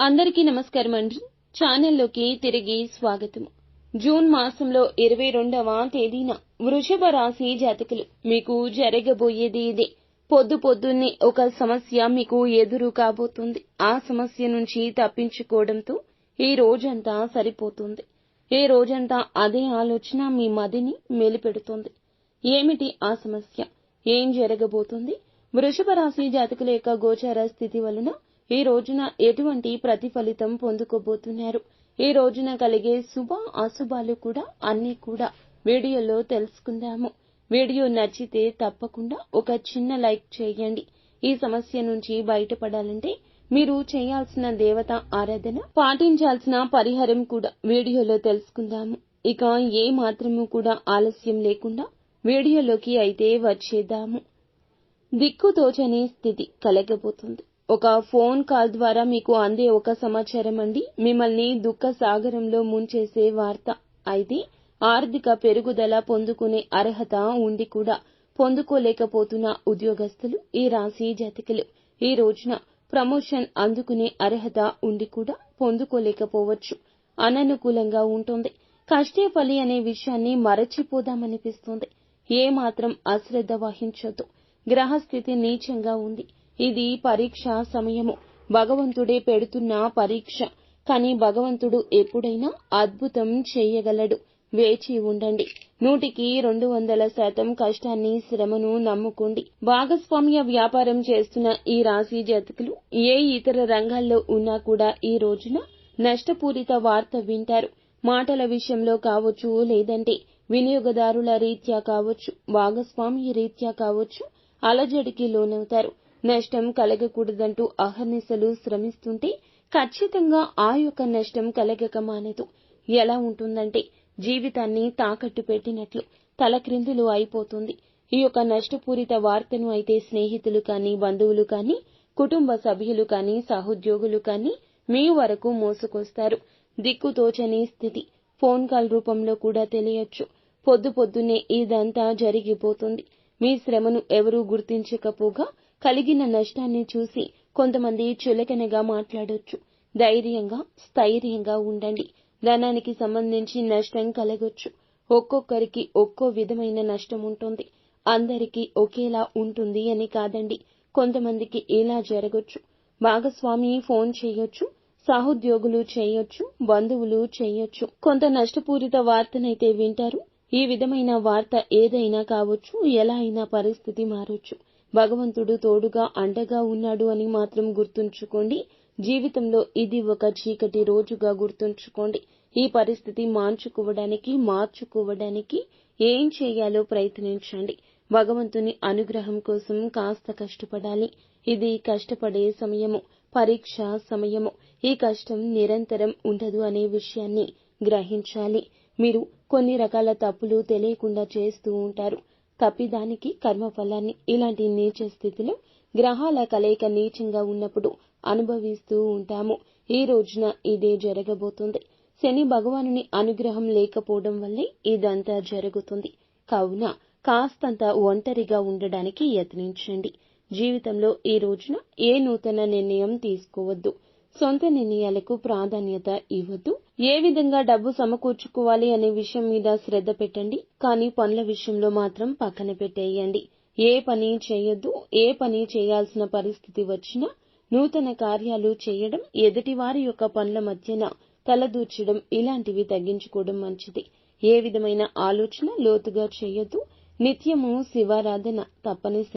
అందరికీ నమస్కారం అండి. ఛానల్లోకి తిరిగి స్వాగతం. జూన్ మాసంలో ఇరవై రెండవ తేదీన వృషభ రాశి జాతకులు. మీకు జరగబోయేది ఇదే. పొద్దు పొద్దున్నే ఒక సమస్య మీకు ఎదురు కాబోతుంది. ఆ సమస్య నుంచి తప్పించుకోవడంతో ఈ రోజంతా సరిపోతుంది. ఈ రోజంతా అదే ఆలోచన మీ మదిని మెలిపెడుతుంది. ఏమిటి ఆ సమస్య? ఏం జరగబోతుంది? వృషభ రాశి జాతకుల యొక్క గోచార స్థితి వలన ఈ రోజున ఎటువంటి ప్రతిఫలితం పొందుకోబోతున్నారు? ఈ రోజున కలిగే శుభ అశుభాలు కూడా అన్నీ కూడా వీడియోలో తెలుసుకుందాము. వీడియో నచ్చితే తప్పకుండా ఒక చిన్న లైక్ చేయండి. ఈ సమస్య నుంచి బయటపడాలంటే మీరు చేయాల్సిన దేవత ఆరాధన పాటించాల్సిన పరిహారం కూడా వీడియోలో తెలుసుకుందాము. ఇక ఏ మాత్రము కూడా ఆలస్యం లేకుండా వీడియోలోకి అయితే వచ్చేద్దాము. దిక్కుతోచని స్థితి కలగబోతుంది. ఒక ఫోన్ కాల్ ద్వారా మీకు అందే ఒక సమాచారం అండి. మిమ్మల్ని దుఃఖ సాగరంలో ముంచేసే వార్త అయితే ఆర్థిక పెరుగుదల పొందుకునే అర్హత ఉండి కూడా పొందుకోలేకపోతున్న ఉద్యోగస్తులు ఈ రాశి జాతకులు. ఈ రోజున ప్రమోషన్ అందుకునే అర్హత ఉండి కూడా పొందుకోలేకపోవచ్చు. అననుకూలంగా ఉంటుంది. కష్టే ఫలి అనే విషయాన్ని మరచిపోదామనిపిస్తుంది. ఏ మాత్రం అశ్రద్ధ వహించొద్దు. గ్రహస్థితి నీచంగా ఉంది. ఇది పరీక్ష సమయము. భగవంతుడే పెడుతున్న పరీక్ష. కానీ భగవంతుడు ఎప్పుడైనా అద్భుతం చేయగలడు. వేచి ఉండండి. నూటికి రెండు వందల శాతం కష్టాన్ని శ్రమను నమ్ముకోండి. భాగస్వామ్య వ్యాపారం చేస్తున్న ఈ రాశి జాతకులు ఏ ఇతర రంగాల్లో ఉన్నా కూడా ఈ రోజున నష్టపూరిత వార్త వింటారు. మాటల విషయంలో కావచ్చు లేదంటే వినియోగదారుల రీత్యా కావచ్చు భాగస్వామి రీత్యా కావచ్చు అలజడికి లోనవుతారు. నష్టం కలగకూడదంటూ అహర్నిశలు శ్రమిస్తుంటే ఖచ్చితంగా ఆ యొక్క నష్టం కలగక మానదు. ఎలా ఉంటుందంటే జీవితాన్ని తాకట్టు పెట్టినట్లు తలక్రిందులు అయిపోతుంది. ఈ యొక్క నష్టపూరిత వార్తను అయితే స్నేహితులు కానీ బంధువులు కానీ కుటుంబ సభ్యులు కానీ సహోద్యోగులు కానీ మీ వరకు మోసుకొస్తారు. దిక్కుతోచని స్థితి ఫోన్ కాల్ రూపంలో కూడా తెలియచ్చు. పొద్దు పొద్దున్నే ఇదంతా జరిగిపోతుంది. మీ శ్రమను ఎవరూ గుర్తించకపోగా కలిగిన నష్టాన్ని చూసి కొంతమంది చులకనగా మాట్లాడొచ్చు. ధైర్యంగా స్థైర్యంగా ఉండండి. ధనానికి సంబంధించి నష్టం కలగొచ్చు. ఒక్కొక్కరికి ఒక్కో విధమైన నష్టం ఉంటుంది. అందరికీ ఒకేలా ఉంటుంది అని కాదండి. కొంతమందికి ఇలా జరగొచ్చు. భాగస్వామి ఫోన్ చేయొచ్చు సహోద్యోగులు చేయొచ్చు బంధువులు చేయొచ్చు. కొంత నష్టపూరిత వార్తనైతే వింటారు. ఈ విధమైన వార్త ఏదైనా కావచ్చు ఎలా అయినా పరిస్థితి మారొచ్చు. భగవంతుడు తోడుగా అండగా ఉన్నాడు అని మాత్రం గుర్తుంచుకోండి. జీవితంలో ఇది ఒక చీకటి రోజుగా గుర్తుంచుకోండి. ఈ పరిస్థితి మార్చుకోవడానికి మార్చుకోవడానికి ఏం చేయాలో ప్రయత్నించండి. భగవంతుని అనుగ్రహం కోసం కాస్త కష్టపడాలి. ఇది కష్టపడే సమయము పరీక్ష సమయము. ఈ కష్టం నిరంతరం ఉండదు అనే విషయాన్ని గ్రహించాలి. మీరు కొన్ని రకాల తప్పులు తెలియకుండా చేస్తూ ఉంటారు. కపిదానికి కర్మఫలాన్ని ఇలాంటి నీచ స్థితిలో గ్రహాల కలయిక నీచంగా ఉన్నప్పుడు అనుభవిస్తూ ఉంటాము. ఈ రోజున ఇదే జరగబోతుంది. శని భగవానుని అనుగ్రహం లేకపోవడం వల్లే ఇదంతా జరుగుతుంది. కావున కాస్తంత ఒంటరిగా ఉండడానికి యత్నించండి. జీవితంలో ఈ రోజున ఏ నూతన నిర్ణయం తీసుకోవద్దు. సొంత నిర్ణయాలకు ప్రాధాన్యత ఇవ్వద్దు. ఏ విధంగా డబ్బు సమకూర్చుకోవాలి అనే విషయం మీద శ్రద్ధ పెట్టండి కానీ పనుల విషయంలో మాత్రం పక్కన పెట్టేయండి. ఏ పని చేయొద్దు ఏ పని చేయాల్సిన పరిస్థితి వచ్చినా నూతన కార్యాలు చేయడం ఎదుటివారి యొక్క పనుల మధ్యన తలదూర్చడం ఇలాంటివి తగ్గించుకోవడం మంచిది. ఏ విధమైన ఆలోచన లోతుగా చేయొద్దు నిత్యము శివారాధన తప్పనిసరి